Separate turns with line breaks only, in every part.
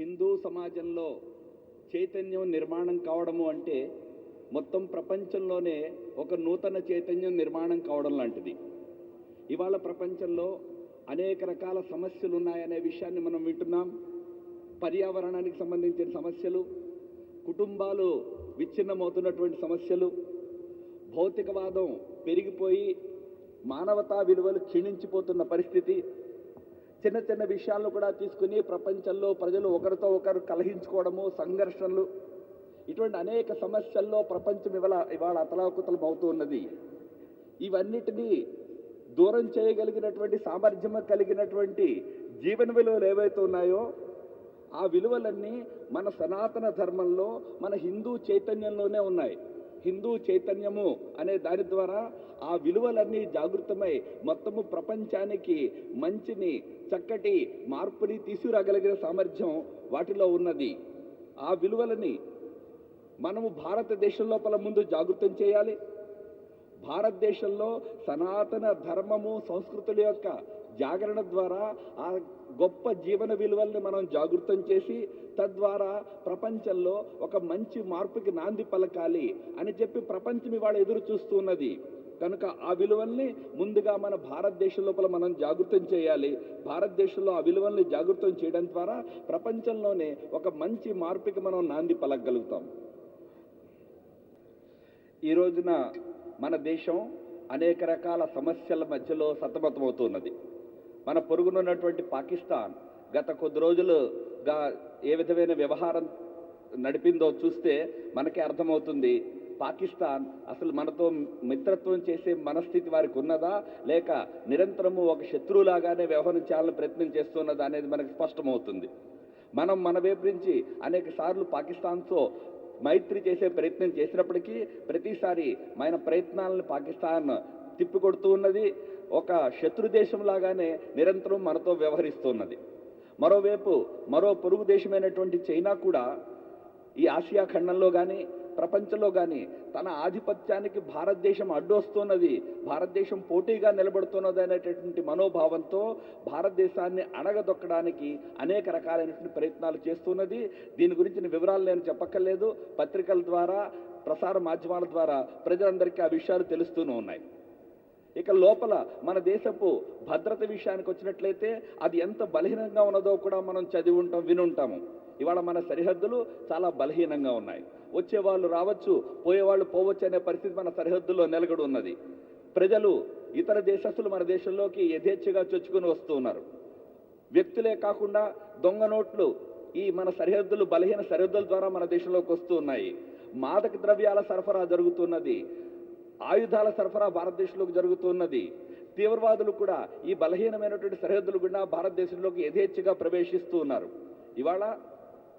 హిందూ సమాజంలో చైతన్యం నిర్మాణం కావడము అంటే మొత్తం ప్రపంచంలోనే ఒక నూతన చైతన్యం నిర్మాణం కావడం లాంటిది. ఇవాళ ప్రపంచంలో అనేక రకాల సమస్యలు ఉన్నాయనే విషయాన్ని మనం వింటున్నాం. పర్యావరణానికి సంబంధించిన సమస్యలు కుటుంబాలు విచ్ఛిన్నమవుతున్నటువంటి సమస్యలు భౌతికవాదం పెరిగిపోయి మానవతా విలువలు క్షీణించిపోతున్న పరిస్థితి చిన్న చిన్న విషయాలను కూడా తీసుకుని ప్రపంచంలో ప్రజలు ఒకరితో ఒకరు కలహించుకోవడము సంఘర్షణలు ఇటువంటి అనేక సమస్యల్లో ప్రపంచం ఇవాళ ఇవాళ అతలాకుతలం అవుతూ ఉన్నది ఇవన్నిటినీ దూరం చేయగలిగినటువంటి సామర్థ్యం కలిగినటువంటి జీవన విలువలు ఏవైతే ఉన్నాయో ఆ విలువలన్నీ మన సనాతన ధర్మంలో మన హిందూ చైతన్యంలోనే ఉన్నాయి. హిందూ చైతన్యము అనే దాని ద్వారా ఆ విలువలన్నీ జాగృతమై మొత్తము ప్రపంచానికి మంచిని చక్కటి మార్పుని తీసుకురాగలిగిన సామర్థ్యం వాటిలో ఉన్నది. ఆ విలువలని మనము భారతదేశం లోపల ముందు జాగృతం చేయాలి. భారతదేశంలో సనాతన ధర్మము సంస్కృతుల యొక్క జాగరణ ద్వారా ఆ గొప్ప జీవన విలువల్ని మనం జాగృతం చేసి తద్వారా ప్రపంచంలో ఒక మంచి మార్పుకి నాంది పలకాలి అని చెప్పి ప్రపంచం ఇవాళ ఎదురు చూస్తున్నది. కనుక ఆ విలువల్ని ముందుగా మన భారతదేశం లోపల మనం జాగృతం చేయాలి. భారతదేశంలో ఆ విలువల్ని జాగృతం చేయడం ద్వారా ప్రపంచంలోనే ఒక మంచి మార్పుకి మనం నాంది పలకగలుగుతాం. ఈ రోజున మన దేశం అనేక రకాల సమస్యల మధ్యలో సతమతమవుతున్నది. మన పొరుగునున్నటువంటి పాకిస్తాన్ గత కొద్ది రోజులుగా ఏ విధమైన వ్యవహారం నడిపిందో చూస్తే మనకే అర్థమవుతుంది పాకిస్తాన్ అసలు మనతో మిత్రత్వం చేసే మనస్థితి వారికి ఉన్నదా? లేక నిరంతరము ఒక శత్రువులాగానే వ్యవహరించాలని ప్రయత్నం చేస్తున్నదా అనేది మనకు స్పష్టమవుతుంది. మనం మన వైపు నుంచి అనేక సార్లు పాకిస్తాన్తో మైత్రి చేసే ప్రయత్నం చేసినప్పటికీ ప్రతిసారి మన ప్రయత్నాలను పాకిస్తాన్ తిప్పికొడుతూ ఉన్నది. ఒక శత్రు దేశం లాగానే నిరంతరం మనతో వ్యవహరిస్తున్నది. మరోవైపు మరో పొరుగు దేశమైనటువంటి చైనా కూడా ఈ ఆసియా ఖండంలో కానీ ప్రపంచంలో కానీ తన ఆధిపత్యానికి భారతదేశం అడ్డొస్తున్నది భారతదేశం పోటీగా నిలబడుతున్నది అనేటటువంటి మనోభావంతో భారతదేశాన్ని అణగదొక్కడానికి అనేక రకాలైనటువంటి ప్రయత్నాలు చేస్తున్నది. దీని గురించిన వివరాలు నేను చెప్పక్కర్లేదు. పత్రికల ద్వారా ప్రసార మాధ్యమాల ద్వారా ప్రజలందరికీ ఆ విషయాలు తెలుస్తూనే ఉన్నాయి. ఇక లోపల మన దేశపు భద్రత విషయానికి వచ్చినట్లయితే అది ఎంత బలహీనంగా ఉన్నదో కూడా మనం చదివి ఉంటాం వినుంటాము ఇవాళ మన సరిహద్దులు చాలా బలహీనంగా ఉన్నాయి. వచ్చేవాళ్ళు రావచ్చు పోయేవాళ్ళు పోవచ్చు అనే పరిస్థితి మన సరిహద్దుల్లో నిలగడు ఉన్నది. ప్రజలు ఇతర దేశస్తులు మన దేశంలోకి యథేచ్ఛగా చొచ్చుకుని వస్తూ ఉన్నారు. వ్యక్తులే కాకుండా దొంగ నోట్లు ఈ మన సరిహద్దులు బలహీన సరిహద్దుల ద్వారా మన దేశంలోకి వస్తూ ఉన్నాయి. మాదక ద్రవ్యాల సరఫరా జరుగుతున్నది. ఆయుధాల సరఫరా భారతదేశంలోకి జరుగుతున్నది. తీవ్రవాదులు కూడా ఈ బలహీనమైనటువంటి సరిహద్దులు గుండా భారతదేశంలోకి యథేచ్ఛగా ప్రవేశిస్తూ ఉన్నారు. ఇవాళ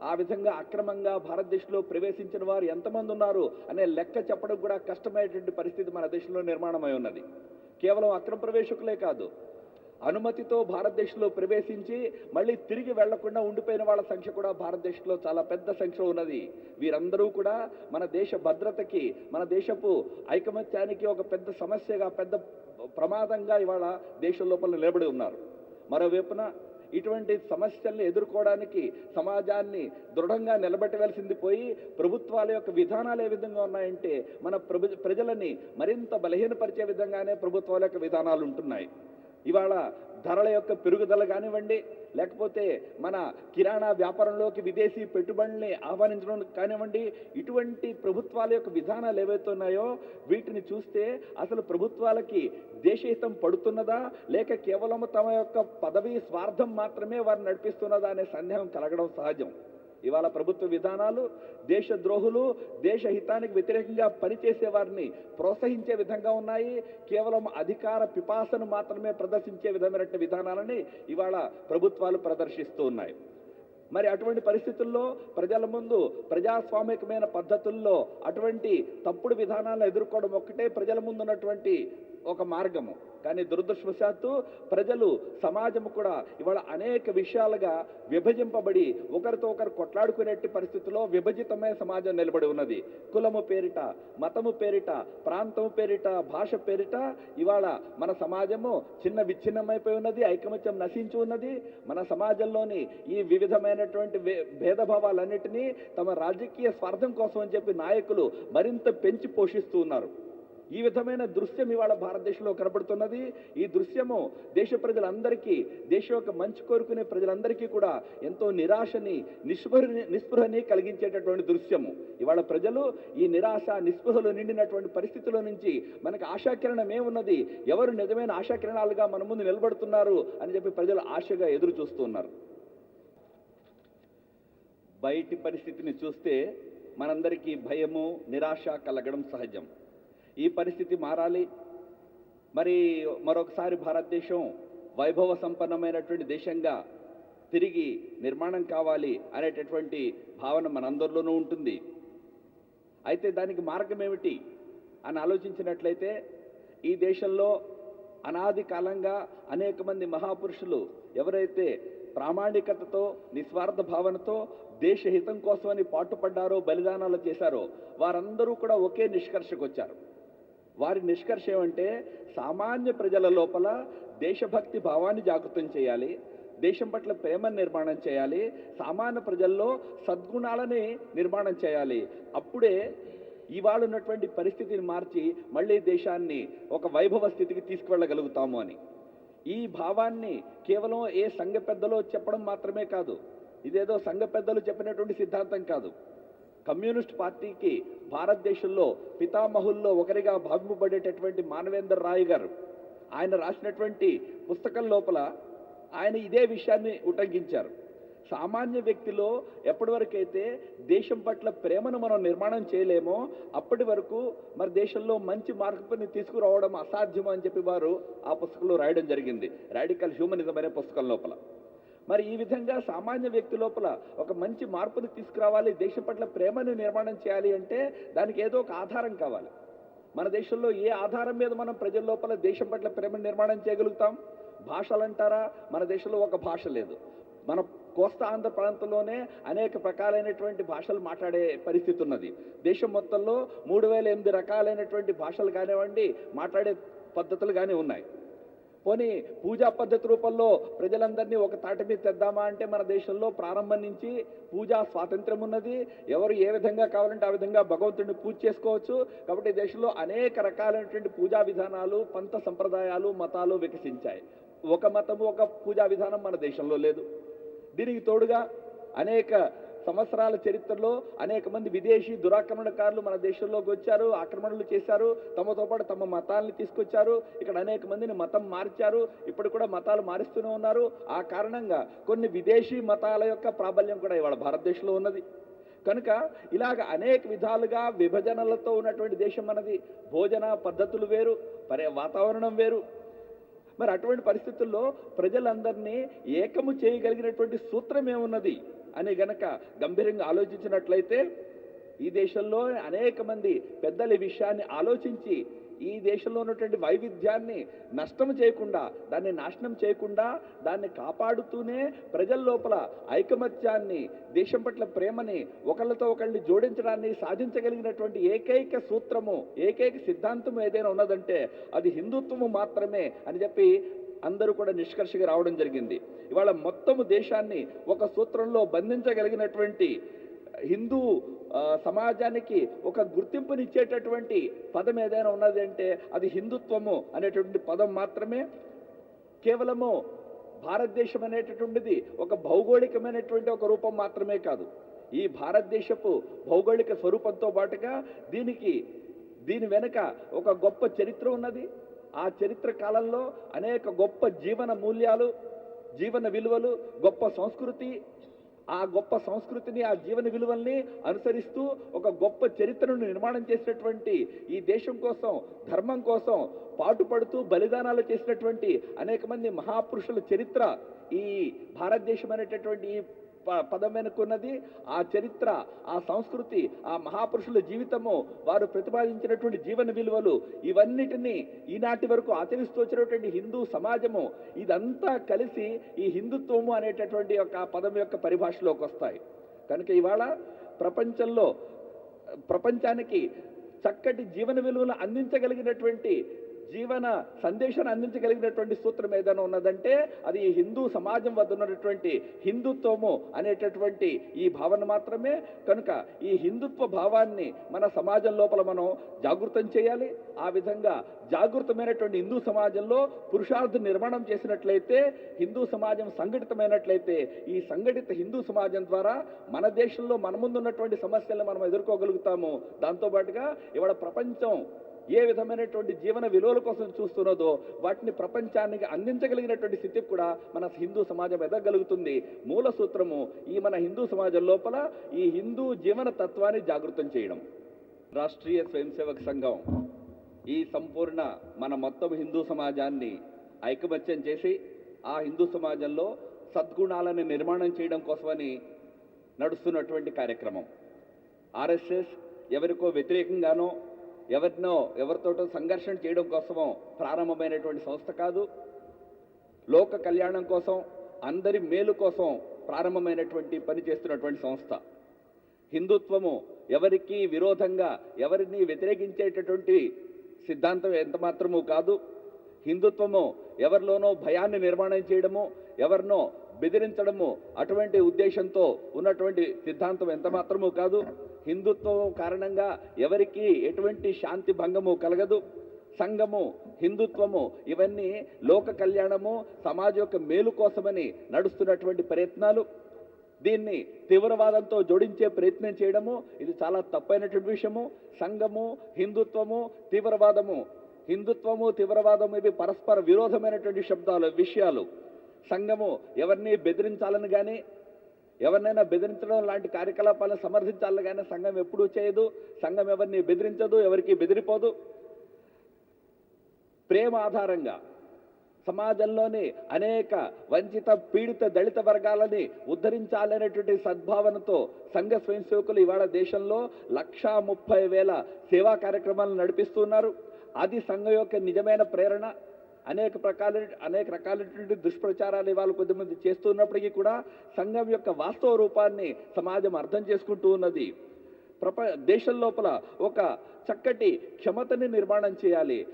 ఆ విధంగా అక్రమంగా భారతదేశంలో ప్రవేశించిన వారు ఎంతమంది ఉన్నారు అనే లెక్క చెప్పడం కూడా కష్టమైనటువంటి పరిస్థితి మన దేశంలో నిర్మాణమై ఉన్నది. కేవలం అక్రమ ప్రవేశకులే కాదు అనుమతితో భారతదేశంలో ప్రవేశించి మళ్ళీ తిరిగి వెళ్ళకుండా ఉండిపోయిన వాళ్ళ సంఖ్య కూడా భారతదేశంలో చాలా పెద్ద సంఖ్య ఉన్నది. వీరందరూ కూడా మన దేశ భద్రతకి మన దేశపు ఐకమత్యానికి ఒక పెద్ద సమస్యగా పెద్ద ప్రమాదంగా ఇవాళ దేశం లోపల నిలబడి ఉన్నారు. మరోవైపున ఇటువంటి సమస్యల్ని ఎదుర్కోవడానికి సమాజాన్ని దృఢంగా నిలబెట్టవలసింది పోయి ప్రభుత్వాల యొక్క విధానాలు ఏ విధంగా ఉన్నాయంటే మన ప్రభు ప్రజలని మరింత బలహీనపరిచే విధంగానే ప్రభుత్వాల యొక్క విధానాలు ఉంటున్నాయి. ఇవాళ ధరల యొక్క పెరుగుదల కానివ్వండి లేకపోతే మన కిరాణా వ్యాపారంలోకి విదేశీ పెట్టుబడుల్ని ఆహ్వానించడం కానివ్వండి ఇటువంటి ప్రభుత్వాల యొక్క విధానాలు ఏవైతే ఉన్నాయో వీటిని చూస్తే అసలు ప్రభుత్వాలకి దేశహితం పడుతున్నదా లేక కేవలం తమ యొక్క పదవీ స్వార్థం మాత్రమే వారిని నడిపిస్తున్నదా అనే సందేహం కలగడం సహజం. ఇవాళ ప్రభుత్వ విధానాలు దేశ ద్రోహులు దేశ హితానికి వ్యతిరేకంగా పనిచేసే వారిని ప్రోత్సహించే విధంగా ఉన్నాయి. కేవలం అధికార పిపాసను మాత్రమే ప్రదర్శించే విధమైన విధానాలని ఇవాళ ప్రభుత్వాలు ప్రదర్శిస్తూ ఉన్నాయి. మరి అటువంటి పరిస్థితుల్లో ప్రజల ముందు ప్రజాస్వామికమైన పద్ధతుల్లో అటువంటి తప్పుడు విధానాలను ఎదుర్కోవడం ఒక్కటే ప్రజల ముందు ఉన్నటువంటి ఒక మార్గము. కానీ దురదృష్టవశాత్తు ప్రజలు సమాజము కూడా ఇవాళ అనేక విషయాలుగా విభజింపబడి ఒకరితో ఒకరు కొట్లాడుకునేటి పరిస్థితిలో విభజితమైన సమాజం నిలబడి ఉన్నది. కులము పేరిట మతము పేరిట ప్రాంతము పేరిట భాష పేరిట ఇవాళ మన సమాజము చిన్న విచ్ఛిన్నమైపోయి ఉన్నది ఐకమత్యం నశించి ఉన్నది. మన సమాజంలోని ఈ వివిధమైనటువంటి వే- భేదభావాలన్నిటినీ తమ రాజకీయ స్వార్థం కోసం అని చెప్పి నాయకులు మరింత పెంచి పోషిస్తూ ఉన్నారు. ఈ విధమైన దృశ్యం ఇవాళ భారతదేశంలో కనబడుతున్నది. ఈ దృశ్యము దేశ ప్రజలందరికీ దేశం యొక్క మంచి కోరుకునే ప్రజలందరికీ కూడా ఎంతో నిరాశని నిస్పృహ నిస్పృహని కలిగించేటటువంటి దృశ్యము. ఇవాళ ప్రజలు ఈ నిరాశ నిస్పృహలో నిండినటువంటి పరిస్థితుల నుంచి మనకు ఆశాకిరణం ఏమున్నది? ఎవరు నిజమైన ఆశాకిరణాలుగా మన ముందు నిలబడుతున్నారు అని చెప్పి ప్రజలు ఆశగా ఎదురు చూస్తున్నారు బయటి పరిస్థితిని చూస్తే మనందరికీ భయము నిరాశ కలగడం సహజం. ఈ పరిస్థితి మారాలి. మరి మరొకసారి భారతదేశం వైభవ సంపన్నమైనటువంటి దేశంగా తిరిగి నిర్మాణం కావాలి అనేటటువంటి భావన మనందరిలోనూ ఉంటుంది. అయితే దానికి మార్గం ఏమిటి అని ఆలోచించినట్లయితే ఈ దేశంలో అనాది కాలంగా అనేక మంది మహాపురుషులు ఎవరైతే ప్రామాణికతతో నిస్వార్థ భావనతో దేశహితం కోసమని పాటుపడ్డారో బలిదానాలు చేశారో వారందరూ కూడా ఒకే నిష్కర్షకు వచ్చారు. వారి నిష్కర్ష ఏమంటే సామాన్య ప్రజల లోపల దేశభక్తి భావాన్ని జాగృతం చేయాలి దేశం పట్ల ప్రేమ నిర్మాణం చేయాలి సామాన్య ప్రజల్లో సద్గుణాలని నిర్మాణం చేయాలి. అప్పుడే ఇవాళ ఉన్నటువంటి పరిస్థితిని మార్చి మళ్ళీ దేశాన్ని ఒక వైభవ స్థితికి తీసుకువెళ్ళగలుగుతాము అని. ఈ భావాన్ని కేవలం ఏ సంఘ పెద్దలో చెప్పడం మాత్రమే కాదు ఇదేదో సంఘ పెద్దలు చెప్పినటువంటి సిద్ధాంతం కాదు. కమ్యూనిస్ట్ పార్టీకి భారతదేశంలో పితామహుల్లో ఒకరిగా భావింపబడేటటువంటి మానవేందర్ రాయ్ గారు ఆయన రాసినటువంటి పుస్తకం లోపల ఆయన ఇదే విషయాన్ని ఉటంకించారు. సామాన్య వ్యక్తిలో ఎప్పటి వరకు అయితే దేశం పట్ల ప్రేమను మనం నిర్మాణం చేయలేమో అప్పటి వరకు మరి దేశంలో మంచి మార్పుని తీసుకురావడం అసాధ్యం అని చెప్పి వారు ఆ పుస్తకంలో రాయడం జరిగింది. రాడికల్ హ్యూమనిజం అనే పుస్తకం లోపల. మరి ఈ విధంగా సామాన్య వ్యక్తి లోపల ఒక మంచి మార్పుని తీసుకురావాలి దేశం పట్ల ప్రేమను నిర్మాణం చేయాలి అంటే దానికి ఏదో ఒక ఆధారం కావాలి. మన దేశంలో ఏ ఆధారం మీద మనం ప్రజల లోపల దేశం పట్ల ప్రేమను నిర్మాణం చేయగలుగుతాం? భాషలు అంటారా? మన దేశంలో ఒక భాష లేదు. మన కోస్తా ఆంధ్ర ప్రాంతంలోనే అనేక రకాలైనటువంటి భాషలు మాట్లాడే పరిస్థితి ఉన్నది. దేశం మొత్తంలో మూడు వేల ఎనిమిది రకాలైనటువంటి భాషలు కానివ్వండి మాట్లాడే పద్ధతులు కానీ ఉన్నాయి. పోనీ పూజా పద్ధతి రూపంలో ప్రజలందరినీ ఒక తాటి మీద తెద్దామా అంటే మన దేశంలో ప్రారంభం నుంచి పూజా స్వాతంత్రం ఉన్నది. ఎవరు ఏ విధంగా కావాలంటే ఆ విధంగా భగవంతుడిని పూజ చేసుకోవచ్చు. కాబట్టి దేశంలో అనేక రకాలైనటువంటి పూజా విధానాలు పంత సంప్రదాయాలు మతాలు వికసించాయి. ఒక మతము ఒక పూజా విధానం మన దేశంలో లేదు. దీనికి తోడుగా అనేక సంవత్సరాల చరిత్రలో అనేక మంది విదేశీ దురాక్రమణకారులు మన దేశంలోకి వచ్చారు ఆక్రమణలు చేశారు తమతో పాటు తమ మతాల్ని తీసుకొచ్చారు ఇక్కడ అనేక మందిని మతం మార్చారు ఇప్పుడు కూడా మతాలు మారుస్తూనే ఉన్నారు. ఆ కారణంగా కొన్ని విదేశీ మతాల యొక్క ప్రాబల్యం కూడా ఇవాళ భారతదేశంలో ఉన్నది. కనుక ఇలాగ అనేక విధాలుగా విభజనలతో ఉన్నటువంటి దేశం మనది. భోజన పద్ధతులు వేరు పర్య వాతావరణం వేరు. మరి అటువంటి పరిస్థితుల్లో ప్రజలందరినీ ఏకము చేయగలిగినటువంటి సూత్రం ఏమున్నది అని గనక గంభీరంగా ఆలోచించినట్లయితే ఈ దేశంలో అనేక మంది పెద్దల ఈ విషయాన్ని ఆలోచించి ఈ దేశంలో ఉన్నటువంటి వైవిధ్యాన్ని నష్టం చేయకుండా దాన్ని నాశనం చేయకుండా దాన్ని కాపాడుతూనే ప్రజల లోపల ఐకమత్యాన్ని దేశం పట్ల ప్రేమని ఒకళ్ళతో ఒకళ్ళని జోడించడాన్ని సాధించగలిగినటువంటి ఏకైక సూత్రము ఏకైక సిద్ధాంతం ఏదైనా ఉన్నదంటే అది హిందుత్వము మాత్రమే అని చెప్పి అందరూ కూడా నిష్కర్షగా రావడం జరిగింది. ఇవాళ మొత్తము దేశాన్ని ఒక సూత్రంలో బంధించగలిగినటువంటి హిందూ సమాజానికి ఒక గుర్తింపునిచ్చేటటువంటి పదం ఏదైనా ఉన్నది అంటే అది హిందుత్వము అనేటువంటి పదం మాత్రమే. కేవలము భారతదేశం అనేటటువంటిది ఒక భౌగోళికమైనటువంటి ఒక రూపం మాత్రమే కాదు. ఈ భారతదేశపు భౌగోళిక స్వరూపంతో పాటుగా దీనికి దీని వెనుక ఒక గొప్ప చరిత్ర ఉన్నది. ఆ చరిత్ర కాలంలో అనేక గొప్ప జీవన మూల్యాలు జీవన విలువలు గొప్ప సంస్కృతి ఆ గొప్ప సంస్కృతిని ఆ జీవన విలువల్ని అనుసరిస్తూ ఒక గొప్ప చరిత్రను నిర్మాణం చేసినటువంటి ఈ దేశం కోసం ధర్మం కోసం పాటుపడుతూ బలిదానాలు చేసినటువంటి అనేక మంది మహాపురుషుల చరిత్ర ఈ భారతదేశం అనేటటువంటి ఈ పదం వెనుకున్నది ఆ చరిత్ర ఆ సంస్కృతి ఆ మహాపురుషుల జీవితము వారు ప్రతిపాదించినటువంటి జీవన విలువలు ఇవన్నిటినీ ఈనాటి వరకు ఆచరిస్తూ వచ్చినటువంటి హిందూ సమాజము ఇదంతా కలిసి ఈ హిందుత్వము అనేటటువంటి యొక్క పదం యొక్క పరిభాషలోకి వస్తాయి. కనుక ఇవాళ ప్రపంచంలో ప్రపంచానికి చక్కటి జీవన విలువలు అందించగలిగినటువంటి జీవన సందేశాన్ని అందించగలిగినటువంటి సూత్రం ఏదైనా ఉన్నదంటే అది ఈ హిందూ సమాజం వద్ద ఉన్నటువంటి హిందుత్వము అనేటటువంటి ఈ భావన మాత్రమే. కనుక ఈ హిందుత్వ భావాన్ని మన సమాజం లోపల మనం జాగృతం చేయాలి. ఆ విధంగా జాగృతమైనటువంటి హిందూ సమాజంలో పురుషార్థ నిర్మాణం చేసినట్లయితే హిందూ సమాజం సంఘటితమైనట్లయితే ఈ సంఘటిత హిందూ సమాజం ద్వారా మన దేశంలో మన ముందు ఉన్నటువంటి సమస్యలను మనం ఎదుర్కోగలుగుతాము. దాంతోపాటుగా ఇవాళ ప్రపంచం ఏ విధమైనటువంటి జీవన విలువల కోసం చూస్తున్నదో వాటిని ప్రపంచానికి అందించగలిగినటువంటి స్థితి కూడా మన హిందూ సమాజం ఎదగలుగుతుంది. మూల సూత్రము ఈ మన హిందూ సమాజం లోపల ఈ హిందూ జీవన తత్వాన్ని జాగృతం చేయడం. రాష్ట్రీయ స్వయం సేవక సంఘం ఈ సంపూర్ణ మన మొత్తం హిందూ సమాజాన్ని ఐకమత్యం చేసి ఆ హిందూ సమాజంలో సద్గుణాలను నిర్మాణం చేయడం కోసమని నడుస్తున్నటువంటి కార్యక్రమం. ఆర్ఎస్ఎస్ ఎవరికో వ్యతిరేకంగానో ఎవరినో ఎవరితోటో సంఘర్షణ చేయడం కోసమో ప్రారంభమైనటువంటి సంస్థ కాదు. లోక కళ్యాణం కోసం అందరి మేలు కోసం ప్రారంభమైనటువంటి పని చేస్తున్నటువంటి సంస్థ. హిందుత్వము ఎవరికి విరోధంగా ఎవరిని వ్యతిరేకించేటటువంటి సిద్ధాంతం ఎంత మాత్రము కాదు. హిందుత్వము ఎవరిలోనో భయాన్ని నిర్మాణం చేయడము ఎవరినో బెదిరించడము అటువంటి ఉద్దేశంతో ఉన్నటువంటి సిద్ధాంతం ఎంత మాత్రము కాదు. హిందుత్వం కారణంగా ఎవరికి ఎటువంటి శాంతి భంగము కలగదు. సంఘము హిందుత్వము ఇవన్నీ లోక కళ్యాణము సమాజం యొక్క మేలు కోసమని నడుస్తున్నటువంటి ప్రయత్నాలు. దీన్ని తీవ్రవాదంతో జోడించే ప్రయత్నం చేయడము ఇది చాలా తప్పైనటువంటి విషయము. సంఘము హిందుత్వము తీవ్రవాదము. హిందుత్వము తీవ్రవాదము ఇవి పరస్పర విరోధమైనటువంటి శబ్దాలు విషయాలు. సంఘము ఎవరిని బెదిరించాలని కానీ ఎవరినైనా బెదిరించడం లాంటి కార్యకలాపాలను సమర్థించాలని కానీ సంఘం ఎప్పుడూ చేయదు. సంఘం ఎవరిని బెదిరించదు ఎవరికి బెదిరిపోదు. ప్రేమ ఆధారంగా సమాజంలోని అనేక వంచిత పీడిత దళిత వర్గాలని ఉద్ధరించాలనేటువంటి సద్భావనతో సంఘ స్వయం సేవకులు ఇవాళ దేశంలో లక్షా ముప్పై వేల సేవా కార్యక్రమాలను నడిపిస్తున్నారు. అది సంఘం యొక్క నిజమైన ప్రేరణ. అనేక ప్రకాల అనేక రకాలైనటువంటి దుష్ప్రచారాలు ఇవాళ కొద్దిమంది చేస్తున్నప్పటికీ కూడా సంఘం యొక్క వాస్తవ రూపాన్ని సమాజం అర్థం చేసుకుంటూ ఉన్నది. ప్రప దేశం లోపల ఒక చక్కటి క్షమతని నిర్మాణం చేయాలి.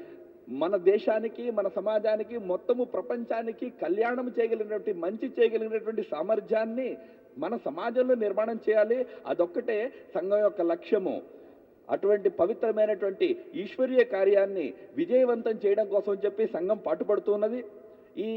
మన దేశానికి మన సమాజానికి మొత్తము ప్రపంచానికి కళ్యాణం చేయగలిగినటువంటి మంచి చేయగలిగినటువంటి సామర్థ్యాన్ని మన సమాజంలో నిర్మాణం చేయాలి. అదొక్కటే సంఘం యొక్క లక్ష్యము. అటువంటి పవిత్రమైనటువంటి ఈశ్వరీయ కార్యాన్ని విజయవంతం చేయడం కోసం చెప్పి సంఘం పాటుపడుతున్నది. ఈ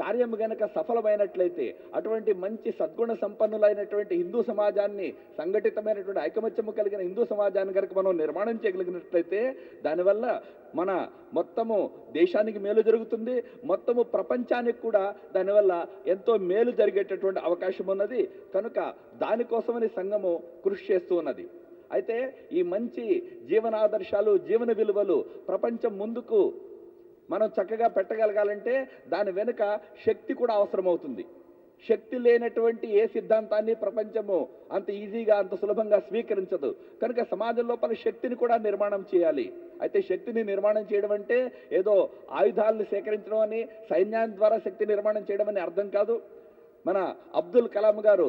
కార్యం గనక సఫలమైనట్లయితే అటువంటి మంచి సద్గుణ సంపన్నులైనటువంటి హిందూ సమాజాన్ని సంఘటితమైనటువంటి ఐకమత్యము కలిగిన హిందూ సమాజాన్ని కనుక మనం నిర్మాణం చేయగలిగినట్లయితే దానివల్ల మన మొత్తము దేశానికి మేలు జరుగుతుంది. మొత్తము ప్రపంచానికి కూడా దానివల్ల ఎంతో మేలు జరిగేటటువంటి అవకాశం ఉన్నది కనుక దానికోసమని సంఘము కృషి చేస్తూ ఉన్నది. అయితే ఈ మంచి జీవనాదర్శాలు జీవన విలువలు ప్రపంచం ముందుకు మనం చక్కగా పెట్టగలగాలంటే దాని వెనుక శక్తి కూడా అవసరమవుతుంది. శక్తి లేనటువంటి ఏ సిద్ధాంతాన్ని ప్రపంచము అంత ఈజీగా అంత సులభంగా స్వీకరించదు. కనుక సమాజం లోపల శక్తిని కూడా నిర్మాణం చేయాలి. అయితే శక్తిని నిర్మాణం చేయడం అంటే ఏదో ఆయుధాలను సేకరించడం అని సైన్యాన్ని ద్వారా శక్తి నిర్మాణం చేయడం అని అర్థం కాదు. మన అబ్దుల్ కలాం గారు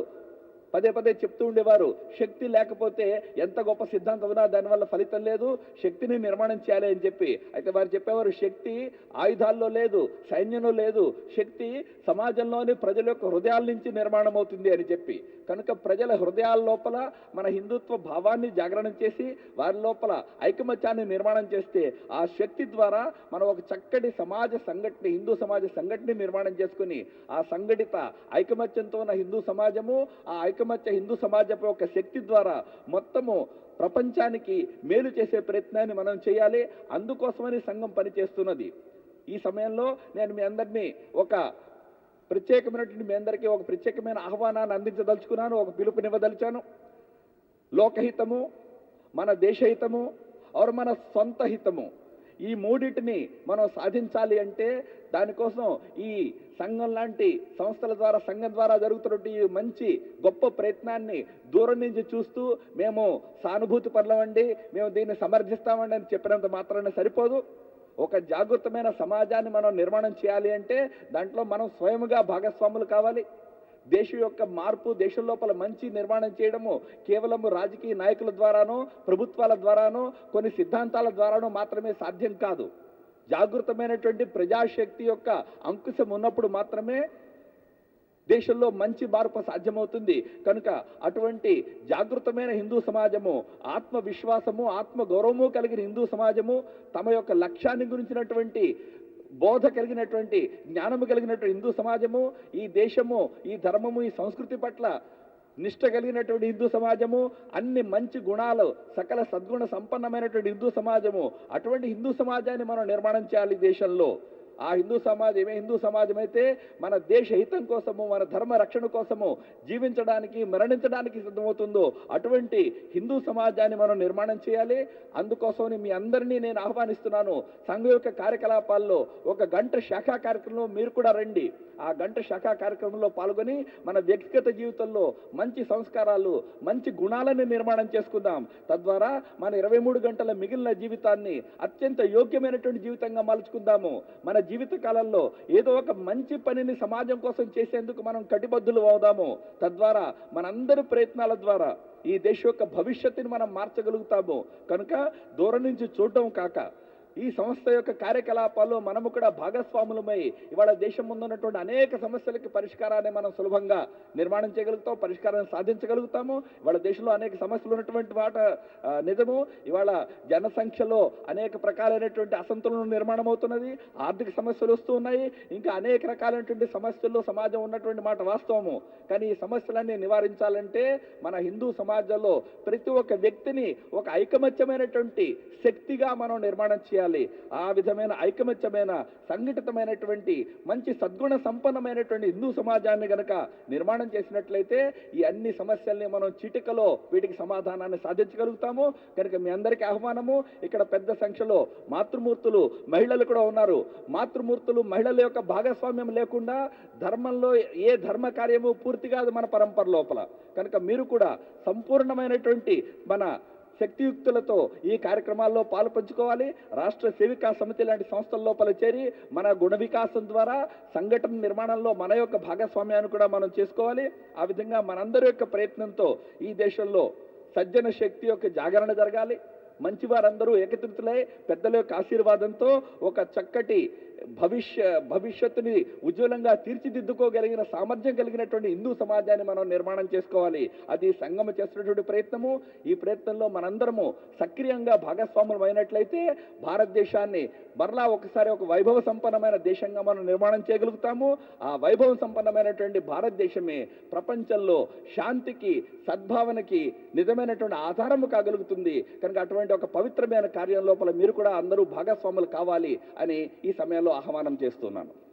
పదే పదే చెప్తూ ఉండేవారు. శక్తి లేకపోతే ఎంత గొప్ప సిద్ధాంతం ఉన్నా దానివల్ల ఫలితం లేదు. శక్తిని నిర్మాణం చేయాలి అని చెప్పి. అయితే వారు చెప్పేవారు శక్తి ఆయుధాల్లో లేదు సైన్యంలో లేదు. శక్తి సమాజంలోని ప్రజల యొక్క హృదయాల నుంచి నిర్మాణం అవుతుంది అని చెప్పి. కనుక ప్రజల హృదయాల లోపల మన హిందుత్వ భావాన్ని జాగరణం చేసి వారి లోపల ఐకమత్యాన్ని నిర్మాణం చేస్తే ఆ శక్తి ద్వారా మనం ఒక చక్కటి సమాజ సంఘటన హిందూ సమాజ సంఘటన నిర్మాణం చేసుకుని ఆ సంఘటిత ఐకమత్యంతో ఉన్న హిందూ సమాజము ఆ ఐకమత్య హిందూ సమాజపు యొక్క శక్తి ద్వారా మొత్తము ప్రపంచానికి మేలు చేసే ప్రయత్నాన్ని మనం చేయాలి. అందుకోసమని సంఘం పనిచేస్తున్నది. ఈ సమయంలో నేను మీ అందరినీ ఒక ప్రత్యేకమైనటువంటి మీ అందరికీ ఒక ప్రత్యేకమైన ఆహ్వానాన్ని అందించదలుచుకున్నాను. ఒక పిలుపునివ్వదలిచాను. లోకహితము మన దేశహితము ఆరు మన సొంత హితము. ఈ మూడింటిని మనం సాధించాలి అంటే దానికోసం ఈ సంఘం లాంటి సంస్థల ద్వారా సంఘం ద్వారా జరుగుతున్నటువంటి ఈ మంచి గొప్ప ప్రయత్నాన్ని దూరం నుంచి చూస్తూ మేము సానుభూతి పడలమండి మేము దీన్ని సమర్థిస్తామండి అని చెప్పినంత మాత్రాన సరిపోదు. ఒక జాగృతమైన సమాజాన్ని మనం నిర్మాణం చేయాలి అంటే దాంట్లో మనం స్వయముగా భాగస్వాములు కావాలి. దేశం యొక్క మార్పు దేశం లోపల మంచి నిర్మాణం చేయడము కేవలం రాజకీయ నాయకుల ద్వారానో ప్రభుత్వాల ద్వారానో కొన్ని సిద్ధాంతాల ద్వారానో మాత్రమే సాధ్యం కాదు. జాగృతమైనటువంటి ప్రజాశక్తి యొక్క అంకుశం ఉన్నప్పుడు మాత్రమే దేశంలో మంచి మార్పు సాధ్యమవుతుంది. కనుక అటువంటి జాగృతమైన హిందూ సమాజము ఆత్మవిశ్వాసము ఆత్మగౌరవము కలిగిన హిందూ సమాజము తమ యొక్క లక్ష్యాన్ని గురించినటువంటి బోధ కలిగినటువంటి జ్ఞానము కలిగినటువంటి హిందూ సమాజము ఈ దేశము ఈ ధర్మము ఈ సంస్కృతి పట్ల నిష్ట కలిగినటువంటి హిందూ సమాజము అన్ని మంచి గుణాలు సకల సద్గుణ సంపన్నమైనటువంటి హిందూ సమాజము అటువంటి హిందూ సమాజాన్ని మనం నిర్మాణం చేయాలి దేశంలో. ఆ హిందూ సమాజమే హిందూ సమాజం అయితే మన దేశ హితం కోసము మన ధర్మ రక్షణ కోసము జీవించడానికి మరణించడానికి సిద్ధమవుతుందో అటువంటి హిందూ సమాజాన్ని మనం నిర్మాణం చేయాలి. అందుకోసమని మీ అందరినీ నేను ఆహ్వానిస్తున్నాను. సంఘం యొక్క కార్యకలాపాల్లో ఒక గంట శాఖా కార్యక్రమంలో మీరు కూడా రండి. ఆ గంట శాఖా కార్యక్రమంలో పాల్గొని మన వ్యక్తిగత జీవితంలో మంచి సంస్కారాలు మంచి గుణాలను నిర్మాణం చేసుకుందాం. తద్వారా మన ఇరవై మూడు గంటల మిగిలిన జీవితాన్ని అత్యంత యోగ్యమైనటువంటి జీవితంగా మలుచుకుందాము మన జీవిత కాలంలో ఏదో ఒక మంచి పనిని సమాజం కోసం చేసేందుకు మనం కటిబద్ధులు అవుదాము. తద్వారా మనందరి ప్రయత్నాల ద్వారా ఈ దేశం యొక్క భవిష్యత్తుని మనం మార్చగలుగుతాము. కనుక దూరం నుంచి చూడటం కాక ఈ సంస్థ యొక్క కార్యకలాపాల్లో మనము కూడా భాగస్వాములమై ఇవాళ దేశం ముందున్నటువంటి అనేక సమస్యలకి పరిష్కారాన్ని మనం సులభంగా నిర్మాణం చేయగలుగుతాం పరిష్కారాన్ని సాధించగలుగుతాము. ఇవాళ దేశంలో అనేక సమస్యలు ఉన్నటువంటి మాట నిజము. ఇవాళ జనసంఖ్యలో అనేక ప్రకారైనటువంటి అసంతులనం నిర్మాణం అవుతున్నది ఆర్థిక సమస్యలు వస్తూ ఉన్నాయి. ఇంకా అనేక రకాలైనటువంటి సమస్యల్లో సమాజం ఉన్నటువంటి మాట వాస్తవము. కానీ ఈ సమస్యలన్నీ నివారించాలంటే మన హిందూ సమాజంలో ప్రతి ఒక్క వ్యక్తిని ఒక ఐకమత్యమైనటువంటి శక్తిగా మనం నిర్మాణం చేయాలి. ఆ విధమైన ఐకమత్యమైన సంఘటితమైనటువంటి మంచి సద్గుణ సంపన్నమైనటువంటి హిందూ సమాజాన్ని గనక నిర్మాణం చేసినట్లయితే ఈ అన్ని సమస్యల్ని మనం చిటికలో వీటికి సమాధానాన్ని సాధించగలుగుతాము. కనుక మీ అందరికీ ఆహ్వానము. ఇక్కడ పెద్ద సంఖ్యలో మాతృమూర్తులు మహిళలు కూడా ఉన్నారు. మాతృమూర్తులు మహిళల యొక్క భాగస్వామ్యం లేకుండా ధర్మంలో ఏ ధర్మ కార్యము పూర్తి కాదు మన పరంపర లోపల. కనుక మీరు కూడా సంపూర్ణమైనటువంటి మన శక్తియుక్తులతో ఈ కార్యక్రమాల్లో పాలు పంచుకోవాలి. రాష్ట్ర సేవికా సమితి లాంటి సంస్థల లోపల చేరి మన గుణ వికాసం ద్వారా సంఘటన నిర్మాణంలో మన యొక్క భాగస్వామ్యాన్ని కూడా మనం చేసుకోవాలి. ఆ విధంగా మనందరి యొక్క ప్రయత్నంతో ఈ దేశంలో సజ్జన శక్తి యొక్క జాగరణ జరగాలి. మంచివారందరూ ఏకత్రితులై పెద్దల యొక్క ఆశీర్వాదంతో ఒక చక్కటి భవిష్య భవిష్యత్తుని ఉజ్వలంగా తీర్చిదిద్దుకోగలిగిన సామర్థ్యం కలిగినటువంటి హిందూ సమాజాన్ని మనం నిర్మాణం చేసుకోవాలి. అది సంగమ చేస్తున్నటువంటి ప్రయత్నము. ఈ ప్రయత్నంలో మనందరము సక్రియంగా భాగస్వాములు అయినట్లయితే భారతదేశాన్ని మరలా ఒకసారి ఒక వైభవ సంపన్నమైన దేశంగా మనం నిర్మాణం చేయగలుగుతాము. ఆ వైభవ సంపన్నమైనటువంటి భారతదేశమే ప్రపంచంలో శాంతికి సద్భావనకి నిజమైనటువంటి ఆధారము కాగలుగుతుంది. కనుక అటువంటి ఒక పవిత్రమైన కార్యం లోపల మీరు కూడా అందరూ భాగస్వాములు కావాలి అని ఈ సమయంలో ఆహ్వానం చేస్తున్నాను.